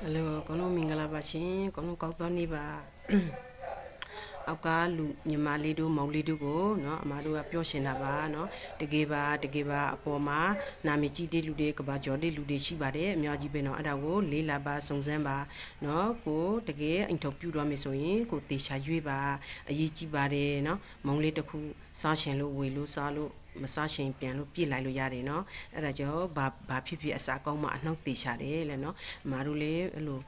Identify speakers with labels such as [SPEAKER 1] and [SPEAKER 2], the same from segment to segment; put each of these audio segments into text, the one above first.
[SPEAKER 1] ဟယ်လိုကောင်းလုံးမင်္ဂလာပါရှင်ကောင်းလုံးကောက်တော်နေပါ အောက်ကလူညီမလေးတို့မောင်လေးတို့ကိုเนาะအမတို့ကပြောရှင်တာပါเนาะတကယ်ပါတကယ်ပါအပေါ်မှာနာမည်ကြီးတဲ့လူတွေကဘာကျော်တဲ့လူတွေရှိပါတယ်အများကြီးပဲเนาะအဲ့ဒါကိုလေးလာပါစုံစမ်းပါเนาะကိုတကယ်အင်တာဗျူးတော့မယ်ဆိုရင်ကိုတေချာရွေးပါအရေးကြီးပါတယ်เนาะမောင်လေးတစ်ခုစားရှင်လို့ဝေလို့စားလို့မစားရှင်ပြန်လို့ပြစ်လိုက်လို့ရတယ်เนาะအဲ့ဒါကြောင့်ဘာဘာဖြစ်ဖြစ်အစာကောင်းမှအနှောက်သေးချတယ်လေเนาะအမတို့လည်းအဲ့လို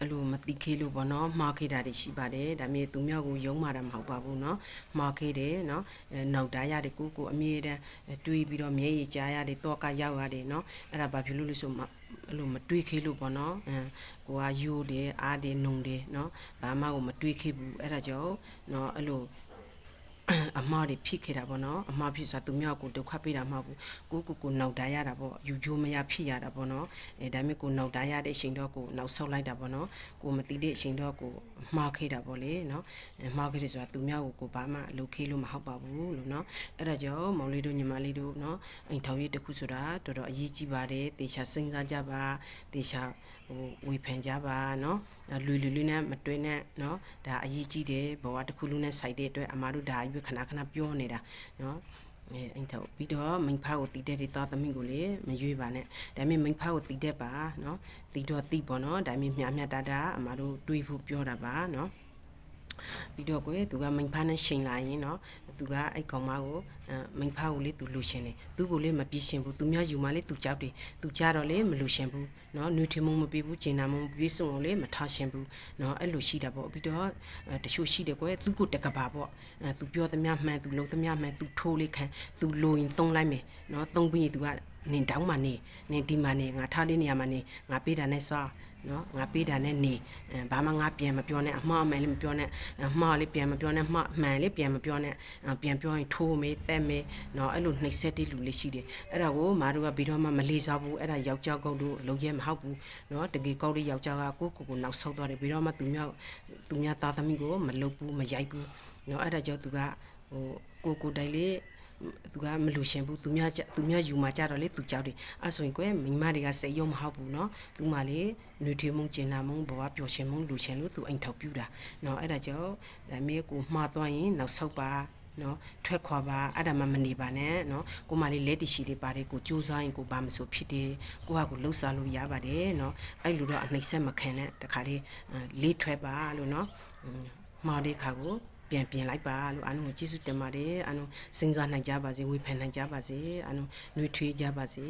[SPEAKER 1] အဲ့လိုမတိခေလို့ပေါ့နော်မှားခေတာတွေရှိပါတယ်ဒါမျိုးသူမြောက်ကိုယုံမာတာမဟုတ်ပါဘူးနော်မှားခေတယ်နော်အဲနောက်တားရတယ်ကိုကိုအမြဲတမ်းတွေးပြီးတော့မျက်ရည်ကြားရတယ်တော့ကရောက်ရတယ်နော်အဲ့ဒါဘာဖြစ်လို့လဲဆိုမှအဲ့လိုမတွေးခေလို့ပေါ့နော်အဲကိုကယိုးတယ်အားတယ်နှုံတယ်နော်ဘာမှကိုမတွေးခေဘူးအဲ့ဒါကြောင့်နော်အဲ့လို အမားတွေဖြစ်ခဲ့တာပေါ့နော်အမားဖြစ်ဆိုတာသူမြောက်ကိုဒုက္ခပေးတာမဟုတ်ဘူးကိုကိုကိုနောက်တားရတာပေါ့ယူကျိုးမရဖြစ်ရတာပေါ့နော်အဲဒါမျိုးကိုနောက်တားရတဲ့အချိန်တော့ကိုနောက်ဆောက်လိုက်တာပေါ့နော်ကိုမတိတဲ့အချိန်တော့ကိုမှားခဲ့တာပေါ့လေနော်မှားခဲ့တယ်ဆိုတာသူမြောက်ကိုကိုဘာမှလုပ်ခေးလို့မဟုတ်ပါဘူးလို့နော်အဲ့ဒါကြောင့်မောင်လေးတို့ညီမလေးတို့နော်အိမ်ထောင်ရေးတစ်ခုဆိုတာတော်တော်အရေးကြီးပါတယ်တေချာစဉ်းစားကြပါတေချာဟိုဝေဖန်ကြပါနော်လွေလွေလေးနဲ့မတွဲနဲ့နော်ဒါအရေးကြီးတယ်ဘဝတစ်ခုလုံးနဲ့ဆိုင်တဲ့အတွက်အမားတို့ဒါပြီးခဏခဏပြောနေတာနော်အဲအင်တော့ပြီးတော့မိန်ဖားကိုတီးတဲ့ဒီသားသမီးကိုလေမရွေးပါနဲ့ဒါပေမဲ့မိန်ဖားကိုတီးတဲ့ပါနော်တီးတော့တီးပေါ့နော်ဒါပေမဲ့မြားမြတ်တာတာအမတို့တွေးဖို့ပြောတာပါနော် ပြီးတော့ကွယ်သူကမိန်ဖားနဲ့ရှင်လာရင်เนาะသူကအဲ့ကောင်မကိုအဲမိန်ဖားကိုလေသူလူရှင်တယ်သူကိုလေမပြည့်ရှင်ဘူးသူများယူမလေသူကြောက်တယ်သူကြတော့လေမလူရှင်ဘူးเนาะနျူထရီမုံမပေးဘူးဂျင်နာမုံမပေးစုံလို့လေမထားရှင်ဘူးเนาะအဲ့လိုရှိတာပေါ့ပြီးတော့အဲတချို့ရှိတယ်ကွယ်သူကိုတကဘာပေါ့အဲသူပြောသမျှမှန်သူလုပ်သမျှမှန်သူထိုးလေးခံသူလိုရင်သုံးလိုက်မယ်เนาะသုံးပြီးရင်သူက နင်တောင်းမှနေနင်ဒီမှနေငါထားတဲ့နေရာမှာနေငါပေးတာနဲ့စားနော်ငါပေးတာနဲ့နေအဲဘာမှငါပြန်မပြောနဲ့အမှားအမှန်လေးမပြောနဲ့အမှားလေးပြန်မပြောနဲ့မှားမှန်လေးပြန်မပြောနဲ့အဲပြန်ပြောရင်ထိုးမေးတက်မေးနော်အဲ့လိုနှိပ်စက်တဲ့လူလေးရှိတယ်အဲ့ဒါကိုမာတို့ကဘယ်တော့မှမလေးစားဘူးအဲ့ဒါယောက်ျားကောက်လို့လုံးရဲမဟုတ်ဘူးနော်တကယ်ကောက်တဲ့ယောက်ျားကကိုကိုကိုနောက်ဆုတ်သွားတယ်ဘယ်တော့မှသူများသူများသားသမီးကိုမလုပ်ဘူးမရိုက်ဘူးနော်အဲ့ဒါကြောင့်သူကဟိုကိုကိုတိုင်လေး သူကမလူရှင်ဘူးသူများကြသူများယူมาကြတော့လေသူကြောက်တယ်အဲ့ဆိုရင်ကွယ်မိန်းမတွေကစိတ်ရုံမဟုတ်ဘူးเนาะသူမှလေနှွေထွေးမုံကျင်နာမုံဘဝပျော်ရှင်မုံလူရှင်လို့သူအိမ်ထောက်ပြူတာเนาะအဲ့ဒါကြောင့်ဒါမေကိုမှားသွားရင်နောက်ဆုတ်ပါနော်ထွက်ခွာပါအဲ့ဒါမှမနေပါနဲ့နော်ကိုမလေးလက်တရှိတွေပါတယ်ကိုစူးစမ်းရင်ကိုဘာမဆိုဖြစ်တယ်ကိုဟာကိုလှုပ်ရှားလို့ရပါတယ်နော်အဲ့လိုတော့အနှိမ့်ဆက်မခံနဲ့တခါလေးလေးထွက်ပါလို့နော်မှားတဲ့ခါကို ပြန်ပြင်လိုက်ပါလို့အားလုံးကိုကျေးဇူးတင်ပါတယ်အားလုံးစဉ်းစားနိုင်ကြပါစေဝေဖန်နိုင်ကြပါစေအားလုံးနှွေးထွေးကြပါစေ